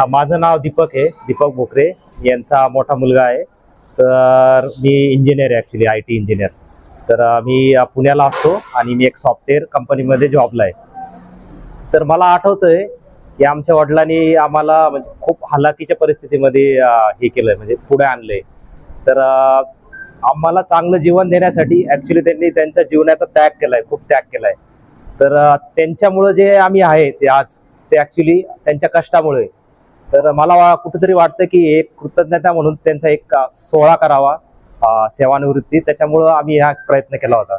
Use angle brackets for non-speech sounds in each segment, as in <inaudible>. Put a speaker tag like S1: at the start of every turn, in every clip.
S1: हा, माझं नाव दीपक आहे. दीपक भोकरे यांचा मोठा मुलगा आहे. तर मी इंजिनियर आहे ॲक्च्युली आय टी इंजिनियर तर मी पुण्याला असतो आणि मी एक सॉफ्टवेअर कंपनीमध्ये जॉबला आहे. तर मला आठवतंय की आमच्या वडिलांनी आम्हाला म्हणजे खूप हलाखीच्या परिस्थितीमध्ये हे केलंय. म्हणजे पुढे आणलंय. तर आम्हाला चांगलं जीवन देण्यासाठी ॲक्च्युली त्यांनी त्यांच्या जीवनाचा त्याग केलाय. खूप त्याग केलाय. तर त्यांच्यामुळं जे आम्ही आहे ते आज ते ॲक्च्युली त्यांच्या कष्टामुळे. तर मला कुठेतरी वाटतं की एक कृतज्ञता म्हणून त्यांचा एक सोहळा करावा सेवानिवृत्ती. त्याच्यामुळं आम्ही हा प्रयत्न केला होता.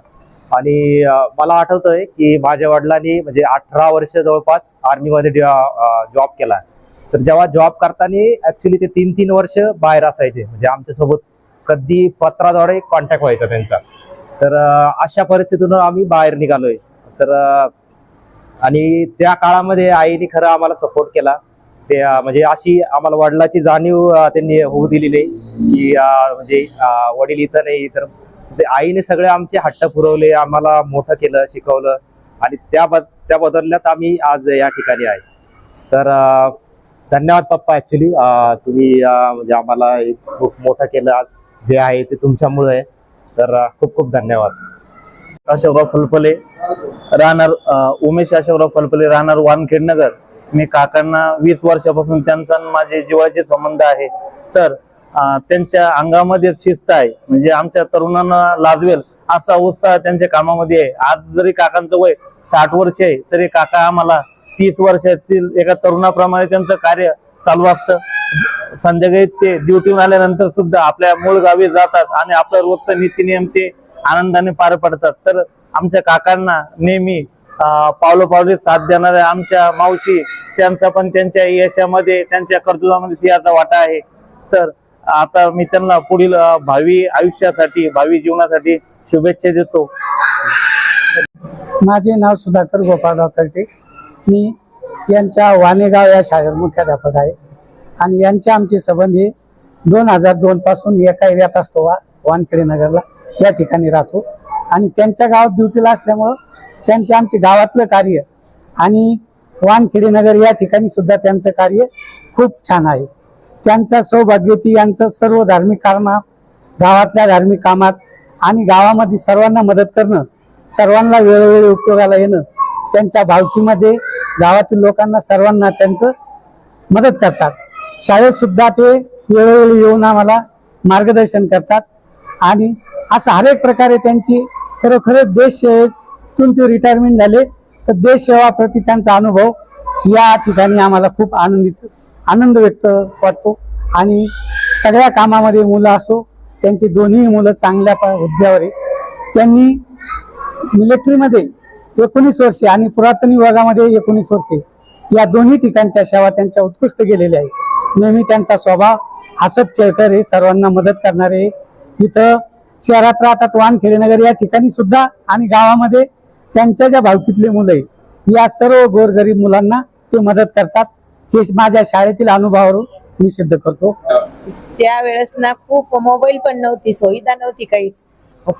S1: आणि मला आठवतंय की माझ्या वडिलांनी म्हणजे अठरा वर्ष जवळपास आर्मीमध्ये जॉब केला. तर जेव्हा जॉब करताना ऍक्च्युली ते तीन तीन वर्ष बाहेर असायचे. म्हणजे आमच्यासोबत कधी पत्राद्वारे कॉन्टॅक्ट व्हायचा त्यांचा. तर अशा परिस्थितीतून आम्ही बाहेर निघालोय. तर आणि त्या काळामध्ये आईने खरं आम्हाला सपोर्ट केला. ते म्हणजे अशी आम्हाला वडिलाची जाणीव त्यांनी होऊ दिलेली आहे की म्हणजे वडील इथं नाही तर ते आईने सगळे आमचे हट्ट पुरवले आम्हाला मोठं केलं शिकवलं आणि त्या बद त्या बदल्यात आम्ही आज या ठिकाणी आहे. तर धन्यवाद पप्पा ऍक्च्युली तुम्ही म्हणजे आम्हाला खूप मोठं केलं आज जे आहे ते तुमच्यामुळे. आहे तर खूप खूप धन्यवाद.
S2: अशोकराव फलफले राहणार उमेश अशोकराव फलफले राहणार वानखेड नगर मी काकांना वीस वर्षापासून त्यांचा आणि माझे जिवाळाचे संबंध आहे. तर त्यांच्या अंगामध्ये शिस्त आहे. म्हणजे आमच्या तरुणांना लाजवेल असा उत्साह त्यांच्या कामामध्ये आहे. आज जरी काकांचं वय साठ वर्ष आहे तरी काका आम्हाला तीस वर्षातील एका तरुणाप्रमाणे त्यांचं कार्य चालू असतं. संध्याकाळी ते ड्युटीहून आल्यानंतर सुद्धा आपल्या मूळ गावी जातात आणि आपलं रोजचं नीतिनियम ते आनंदाने पार पडतात. तर आमच्या काकांना नेहमी पावलोपावली साथ देणाऱ्या आमच्या मावशी त्यांचा पण त्यांच्या यशामध्ये त्यांच्या कर्तृत्वामध्ये सिंहाचा वाटा आहे. तर आता मी त्यांना पुढील भावी आयुष्यासाठी भावी जीवनासाठी शुभेच्छा देतो.
S3: माझे नाव सुधाकर गोपाळराव तर्टे मी यांच्या वानेगाव या शाळेत मुख्याध्यापक आहे. आणि यांचे आमचे संबंध हे दोन हजार दोन पासून एका एरियात असतो वा वानखेडे नगरला. या ठिकाणी राहतो. आणि त्यांच्या गावात ड्युटीला असल्यामुळं त्यांचे आमचे गावातलं कार्य. आणि वानखेडेनगर या ठिकाणी सुद्धा त्यांचं कार्य खूप छान आहे. त्यांचा सौभाग्यती यांचं सर्व धार्मिक कामात गावातल्या धार्मिक कामात आणि गावामध्ये सर्वांना मदत करणं सर्वांना वेळोवेळी उपयोगाला येणं त्यांच्या भावकीमध्ये गावातील लोकांना सर्वांना त्यांचं मदत करतात. शाळेत सुद्धा ते वेळोवेळी येऊन आम्हाला मार्गदर्शन करतात. आणि असं हर एक प्रकारे त्यांची खरोखर देश सेवेतून ते रिटायरमेंट झाले. तर देशसेवाप्रती त्यांचा अनुभव या ठिकाणी आम्हाला खूप आनंदित आनंद व्यक्त वाटतो. आणि सगळ्या कामामध्ये मुलं असो त्यांची दोन्ही मुलं चांगल्या प- हुद्द्यावर आहे त्यांनी मिलिटरीमध्ये एकोणीस वर्षे आणि पुरातन विभागामध्ये एकोणीस वर्षे या दोन्ही ठिकाणच्या सेवा त्यांच्या उत्कृष्ट गेलेल्या आहे नेहमी त्यांचा स्वभाव हसत खेळकर हे सर्वांना मदत करणारे इथं शहरात राहतात वानखेडेनगर या ठिकाणी सुद्धा आणि गावामध्ये त्यांच्या ज्या भावकीतले मुलं आहे या सर्व गोरगरीब मुलांना ते मदत करतात. हे माझ्या शाळेतील अनुभवावरून मी सिद्ध करतो.
S4: त्यावेळेस ना खूप मोबाईल पण नव्हती सुविधा नव्हती काहीच.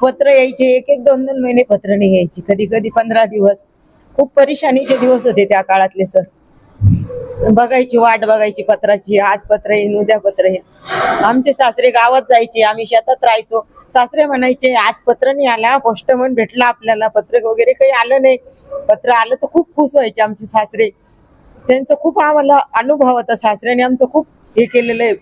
S4: पत्र यायचे एक एक दोन दोन महिने पत्र नाही यायची. कधी कधी पंधरा दिवस. खूप परेशानीचे दिवस होते त्या काळातले सर बघायची वाट बघायची पत्राची आज पत्र येईन उद्या पत्र येईन. आमचे सासरे गावात जायचे आम्ही शेतात राहायचो. सासरे म्हणायचे आज पत्र नाही आला पोस्टमन भेटला आपल्याला पत्र वगैरे काही आलं नाही. पत्र आलं तर खूप खुश व्हायचे आमचे सासरे. त्यांचं खूप आम्हाला अनुभव होता सासऱ्याने आमचं खूप हे केलेलं आहे.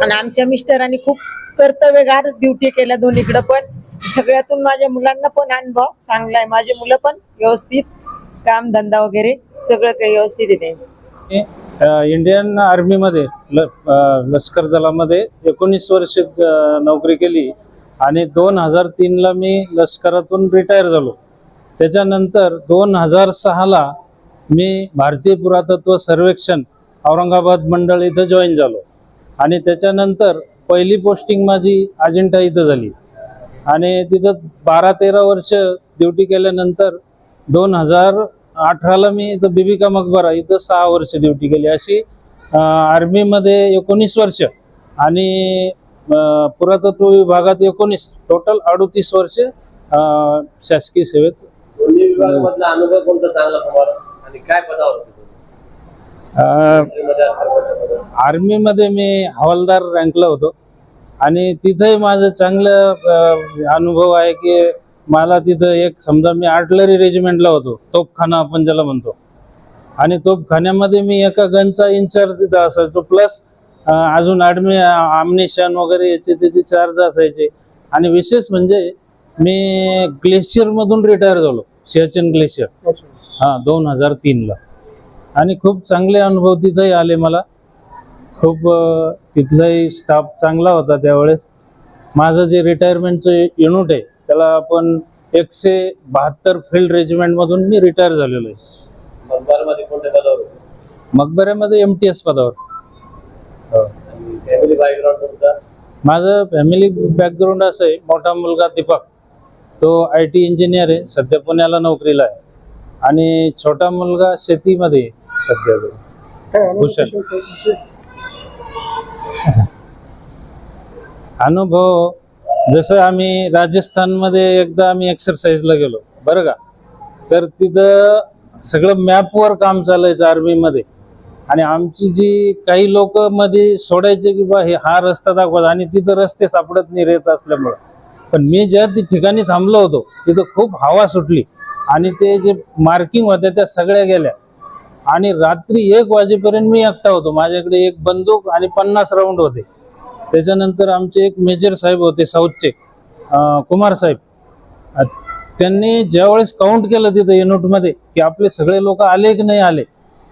S4: आणि आमच्या मिस्टरांनी खूप कर्तव्यगार ड्युटी केल्या दोन्हीकडे पण. सगळ्यातून माझ्या मुलांना पण अनुभव चांगला आहे. माझे मुलं पण व्यवस्थित काम धंदा वगैरे सगळं काही व्यवस्थित आहे त्यांचं.
S5: मी इंडियन आर्मीमध्ये ल लष्कर दलामध्ये एकोणीस वर्ष नोकरी केली आणि दोन हजार तीनला मी लष्करातून रिटायर झालो. त्याच्यानंतर दोन हजार सहाला मी भारतीय पुरातत्व सर्वेक्षण औरंगाबाद मंडळ इथं जॉईन झालो. आणि त्याच्यानंतर पहिली पोस्टिंग माझी अजिंठा इथं झाली. आणि तिथं बारा तेरा वर्ष ड्युटी केल्यानंतर दोन हजार अठराला मी इथं बिबिका मकबरा इथं सहा वर्ष ड्युटी केली. अशी आर्मीमध्ये एकोणीस वर्ष आणि पुरातत्व विभागात एकोणीस टोटल अडोतीस वर्ष शासकीय सेवेत
S6: दोन्ही विभागामधला अनुभव कोणता चांगला तुम्हाला? आणि काय पदावर आर्मीमध्ये
S5: मी हवालदार रँकला होतो. आणि तिथंही माझं चांगलं अनुभव आहे की मला तिथं एक समजा मी आर्टलरी रेजिमेंटला होतो तोपखाना आपण ज्याला म्हणतो. आणि तोपखान्यामध्ये मी एका गनचा इन्चार्ज तिथं असायचो प्लस अजून ॲडमि आमनेशन वगैरे याचे त्याचे चार्ज असायचे. आणि विशेष म्हणजे मी ग्लेशियरमधून रिटायर झालो सियाचन ग्लेशियर हां दोन हजार तीनला आणि खूप चांगले अनुभव तिथंही आले मला. खूप तिथलाही स्टाफ चांगला होता त्यावेळेस. माझं जे रिटायरमेंटचं युनिट आहे त्याला आपण एकशे बहात्तर फील्ड रेजिमेंटमधून मी रिटायर झालेलो आहे.
S6: कोणत्या पदावर होते?
S5: मकबऱ्यामध्ये एम टी एस पदावर.
S6: आणि फॅमिली बॅकग्राऊंड तुमचा?
S5: माझं फॅमिली बॅकग्राऊंड असं आहे मोठा मुलगा दीपक. तो आय टी इंजिनियर आहे सध्या पुण्याला नोकरीला आहे. आणि छोटा मुलगा शेतीमध्ये आहे सध्या तो. भूषण अनुभव <laughs> जसं आम्ही राजस्थानमध्ये एकदा आम्ही एक्सरसाइजला गेलो बरं का? तर तिथं सगळं मॅपवर काम चालायचं आर्मीमध्ये आणि आमची जी काही लोक मध्ये सोडायचे की बा हे हा रस्ता दाखवत आणि तिथं रस्ते सापडत नाही रेत असल्यामुळं. पण मी ज्या ती ठिकाणी थांबलो होतो तिथं खूप हवा सुटली. आणि ते जे मार्किंग होत्या त्या सगळ्या गेल्या. आणि रात्री एक वाजेपर्यंत मी एकटा होतो. माझ्याकडे एक बंदूक आणि पन्नास राऊंड होते. त्याच्यानंतर आमचे एक मेजर साहेब होते साऊथचे कुमार साहेब. त्यांनी ज्यावेळेस काउंट केलं तिथं युनिटमध्ये की आपले सगळे लोक आले की नाही आले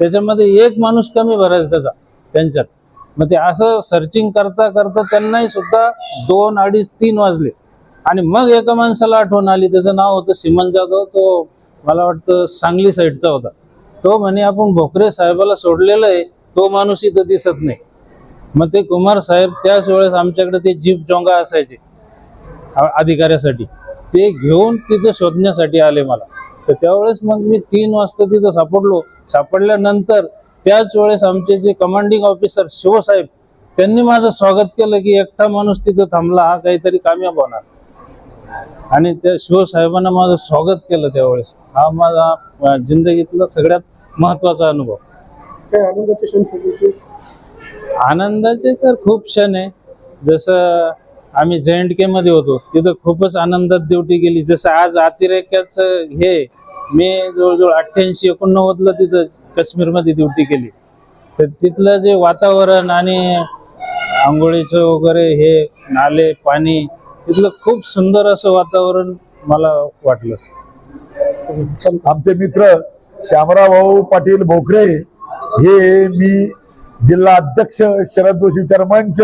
S5: त्याच्यामध्ये एक माणूस कमी भरायचा त्याचा त्यांच्यात. मग ते असं सर्चिंग करता करता त्यांनाही सुद्धा दोन अडीच तीन वाजले. आणि मग एका माणसाला आठवण आली त्याचं नाव होतं सिमन जाधव तो मला वाटतं सांगली साईडचा होता. तो म्हणे आपण भोकरे साहेबाला सोडलेलं आहे तो माणूस इथं दिसत नाही. मग ते कुमार साहेब त्याच वेळेस आमच्याकडे ते जीप जोंगा असायचे अधिकाऱ्यासाठी. ते घेऊन तिथं शोधण्यासाठी आले मला. तर त्यावेळेस मग मी तीन वाजता तिथं सापडलो. सापडल्यानंतर त्याच वेळेस आमचे जे कमांडिंग ऑफिसर शिवसाहेब त्यांनी माझं स्वागत केलं की एकटा माणूस तिथं थांबला हा काहीतरी कामयाब होणार. आणि त्या शिवसाहेबांना माझं स्वागत केलं त्यावेळेस. हा माझा जिंदगीतला सगळ्यात महत्त्वाचा अनुभव. आनंदाचे तर खूप क्षण आहे. जसं आम्ही जे एंड के मध्ये होतो तिथं खूपच आनंदात ड्युटी केली. जसं आज अतिरेक्याचं हे मी जवळजवळ अठ्ठ्याऐंशी एकोणनव्वदला तिथं काश्मीरमध्ये ड्युटी केली. तर तिथलं जे वातावरण आणि आंघोळीचं वगैरे हे नाले पाणी तिथलं खूप सुंदर असं वातावरण मला वाटलं.
S7: आमचे मित्र श्यामराव भाऊ पाटील भोकरे हे मी जिल्हा अध्यक्ष शरद जोशी विचार मंच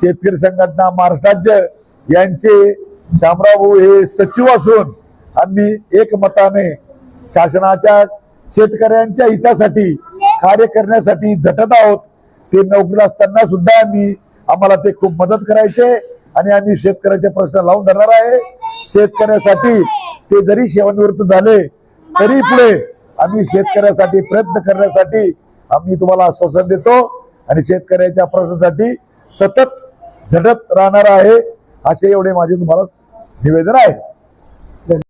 S7: शेतकरी संघटना महाराष्ट्राज्य यांचे श्यामराव हे सचिव असून आम्ही एकमताने शासनाच्या शेतकऱ्यांच्या हितासाठी कार्य करण्यासाठी झटत आहोत. ते नोकरीला असताना सुद्धा आम्ही आम्हाला ते खूप मदत करायचे आणि आम्ही शेतकऱ्याचे प्रश्न लावून धरणार आहे. शेतकऱ्यासाठी ते जरी सेवानिवृत्त झाले तरी पुढे आम्ही शेतकऱ्यासाठी प्रयत्न करण्यासाठी आम्ही तुम्हाला आश्वासन देतो आणि शेतकऱ्याच्या प्रश्नासाठी सतत झटत राहणार आहे असे एवढे माझे तुम्हाला निवेदन आहे.